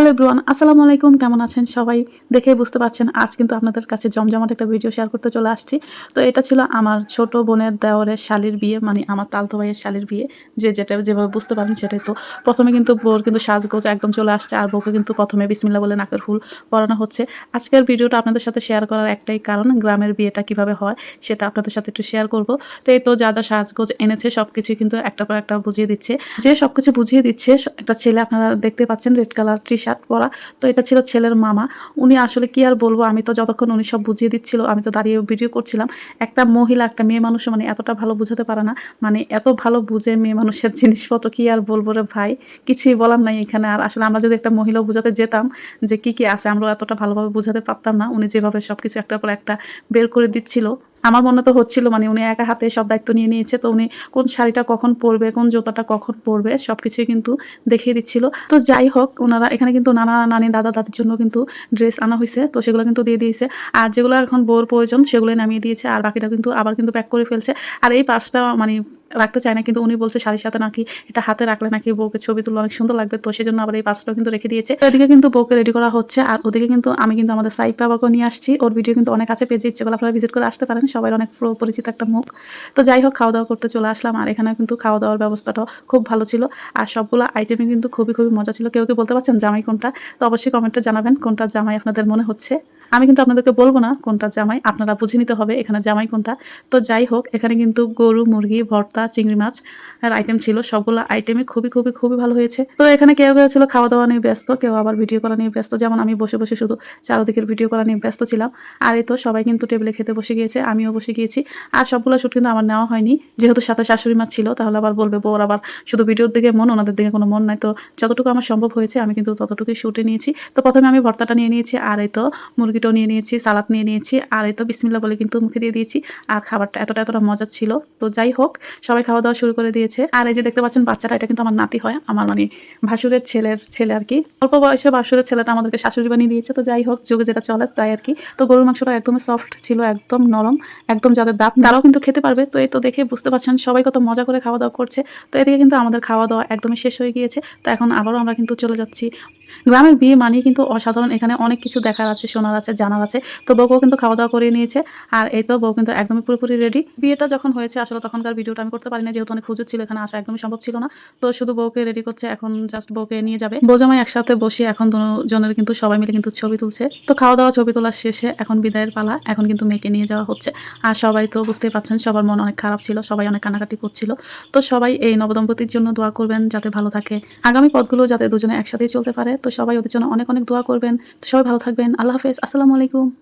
Hello ব্রুয়ান আসসালামু আলাইকুম, কেমন আছেন সবাই? দেখেই বুঝতে পারছেন, আজ কিন্তু আপনাদের কাছে জমজমাট একটা ভিডিও শেয়ার করতে চলে আসছি। তো এটা ছিল আমার ছোট বোনের দেওরের শালির বিয়ে মানে আমার তালতো ভাইয়ের শালির বিয়ে। যে যেটা যেভাবে বুঝতে পারেন সেটাই তো। প্রথমে কিন্তু বোর কিন্তু সাজগোজ একদম চলে আসছে, আর বউকে কিন্তু প্রথমে বিসমিল্লা বলে নাকের ফুল পরানো হচ্ছে। আজকের ভিডিওটা আপনাদের সাথে শেয়ার করার একটাই কারণ, গ্রামের বিয়েটা কীভাবে হয় সেটা আপনাদের সাথে একটু শেয়ার করব। তো এই তো যা যা সাজগোজ এনেছে সব কিছু কিন্তু একটা পর একটা বুঝিয়ে দিচ্ছে। যে সব কিছু বুঝিয়ে দিচ্ছে, একটা ছেলে আপনারা দেখতে পাচ্ছেন রেড কালার টি শার্ট পরা তো এটা ছিল ছেলের মামা। উনি আসলে কি আর বলব, আমি তো যতক্ষণ উনি সব বুঝিয়ে দিচ্ছিল, আমি তো দাঁড়িয়ে ভিডিও করছিলাম। একটা মহিলা, একটা মেয়ে মানুষ মানে এতটা ভালো বুঝাতে পারে না। মানে এত ভালো বুঝে মেয়ে মানুষের জিনিসপত্র, কি আর বলব রে ভাই? কিছুই বলার নাই এখানে। আর আসলে আমরা যদি একটা মহিলা বুঝাতে যেতাম যে কি কি আছে আমরা এতটা ভালোভাবে বুঝাতে পারতাম না। উনি যেভাবে সব কিছু একটার পর একটা বের করে দিচ্ছিল। আমার মনে তো হচ্ছিল মানে উনি একা হাতে সব দায়িত্ব নিয়ে নিয়েছে, তো উনি কোন শাড়িটা কখন পরবে, কোন জুতাটা কখন পরবে সব কিছুই কিন্তু দেখিয়ে দিচ্ছিল। তো যাই হোক ওনারা এখানে কিন্তু নানা নানি দাদা দাদির জন্য কিন্তু ড্রেস আনা হয়েছে তো সেগুলো কিন্তু দিয়ে দিয়েছে। আর যেগুলো এখন বোর প্রয়োজন সেগুলো নামিয়ে দিয়েছে, আর বাকিটা কিন্তু আবার কিন্তু প্যাক করে ফেলছে। আর এই পার্সটা মানে রাখতে চায় না, কিন্তু উনি বলছে শাড়ির সাথে নাকি এটা হাতে রাখলে নাকি বউকে ছবি তুললে অনেক সুন্দর লাগবে। তো সেজন্য আবার এই পার্সটাও কিন্তু রেখে দিয়েছে। তো এদিকে কিন্তু বউকে রেডি করা হচ্ছে, আর ওদিকে কিন্তু আমি কিন্তু আমাদের সাইড বাবাকে নিয়ে আসছি। ওর ভিডিও কিন্তু অনেক আছে, পেজে ইচ্ছে আপনারা ভিজিট করে আসতে পারেন সবাই অনেক পরিচিত একটা মুখ। তো যাই হোক খাওয়া দাওয়া করতে চলে আসলাম, আর এখানে কিন্তু খাওয়া দাওয়ার ব্যবস্থাটাও খুব ভালো ছিল। আর সবগুলো আইটেমে কিন্তু খুবই খুবই মজা ছিল। কেউ কেউ বলতে পারছেন জামাই কোনটা? তো অবশ্যই কমেন্টে জানাবেন, কোনটা জামাই আপনাদের মনে হচ্ছে? আমি কিন্তু আপনাদেরকে বলব না কোনটা জামাই, আপনারা বুঝে নিতে হবে এখানে জামাই কোনটা। তো যাই হোক, এখানে কিন্তু গরু, মুরগি, ভর্তা, চিংড়ি মাছ এর আইটেম ছিল। সবগুলো আইটেমই খুবই খুবই খুবই ভালো হয়েছে। তো এখানে কেউ কেউ ছিল খাওয়া দাওয়া নিয়ে ব্যস্ত, কেউ আবার ভিডিও করা নিয়ে ব্যস্ত। যেমন আমি বসে বসে শুধু চারদিকের ভিডিও করা নিয়ে ব্যস্ত ছিলাম। আর এই তো সবাই কিন্তু টেবিলে খেতে বসে গিয়েছে, আমিও বসে গিয়েছি। আর সবগুলো শ্যুট কিন্তু আমার নেওয়া হয়নি। যেহেতু সাথে শাশুড়ি মা ছিল, তাহলে আবার বলবে, বউর আবার শুধু ভিডিওর দিকে মন, ওনাদের দিকে কোনো মন নাই। তো যতটুকু আমার সম্ভব হয়েছে, আমি কিন্তু ততটুকুই শুটে নিয়েছি। তো প্রথমে আমি ভর্তাটা নিয়ে নিয়েছি, আর এই তো মুরগিটাও নিয়ে নিয়েছি, সালাদ নিয়ে নিয়েছি, আর এই তো বিসমিল্লা বলে কিন্তু মুখে দিয়ে দিয়েছি। আর খাবারটা এতটা এতটা মজা ছিল। তো যাই হোক, সবাই খাওয়া দাওয়া শুরু করে দিয়েছে। আর এই যে দেখতে পাচ্ছেন বাচ্চাটা এটা কিন্তু আমার নাতি হয়, আমার মানে ভাসুরের ছেলের ছেলে আর কি। অল্প বয়সে ভাসুরের ছেলেটা আমাদেরকে শাশুড়ি বানিয়ে দিয়েছে। তো যাই হোক, যুগে যেটা চলে তাই আর কি। তো গরুর মাংসটা একদমই সফট ছিল, একদম নরম, একদম যাদের দাঁত, তারাও কিন্তু খেতে পারবে। তো এই তো দেখে বুঝতে পারছেন, সবাই কত মজা করে খাওয়া দাওয়া করছে। তো এদিকে কিন্তু আমাদের খাওয়া দাওয়া একদমই শেষ হয়ে গিয়েছে। তো এখন আবারও আমরা কিন্তু চলে যাচ্ছি গ্রামের বিয়ে মানেই কিন্তু অসাধারণ। এখানে অনেক কিছু দেখার আছে, শোনার আছে, জানার আছে। তো বউকেও কিন্তু খাওয়া দাওয়া করে নিয়েছে। আর এই তো বউ কিন্তু একদমই পুরোপুরি রেডি বিয়েটা যখন হয়েছে, আসলে তখনকার ভিডিওটা আমি করতে পারি না যেহেতু অনেক হুজুর ছিল, এখানে আসা একদমই সম্ভব ছিল না। তো শুধু বউকে রেডি করছে, এখন জাস্ট বউকে নিয়ে যাবে। বউ জামাই একসাথে বসে এখন দুজনের কিন্তু সবাই মিলে কিন্তু ছবি তুলছে। তো খাওয়া দাওয়া ছবি তোলার শেষে এখন বিদায়ের পালা, এখন কিন্তু মেয়েকে নিয়ে যাওয়া হচ্ছে। আর সবাই তো বুঝতেই পারছেন, সবার মন অনেক খারাপ ছিল, সবাই অনেক কানাকাটি করছিল। তো সবাই এই নবদম্পতির জন্য দোয়া করবেন, যাতে ভালো থাকে। আগামী পথগুলো যাতে দুজনে একসাথেই চলতে পারে তো সবাই ওদের জন্য অনেক অনেক দোয়া করবেন। তো সবাই ভালো থাকবেন। আল্লাহ হাফেজ। আসসালামু আলাইকুম।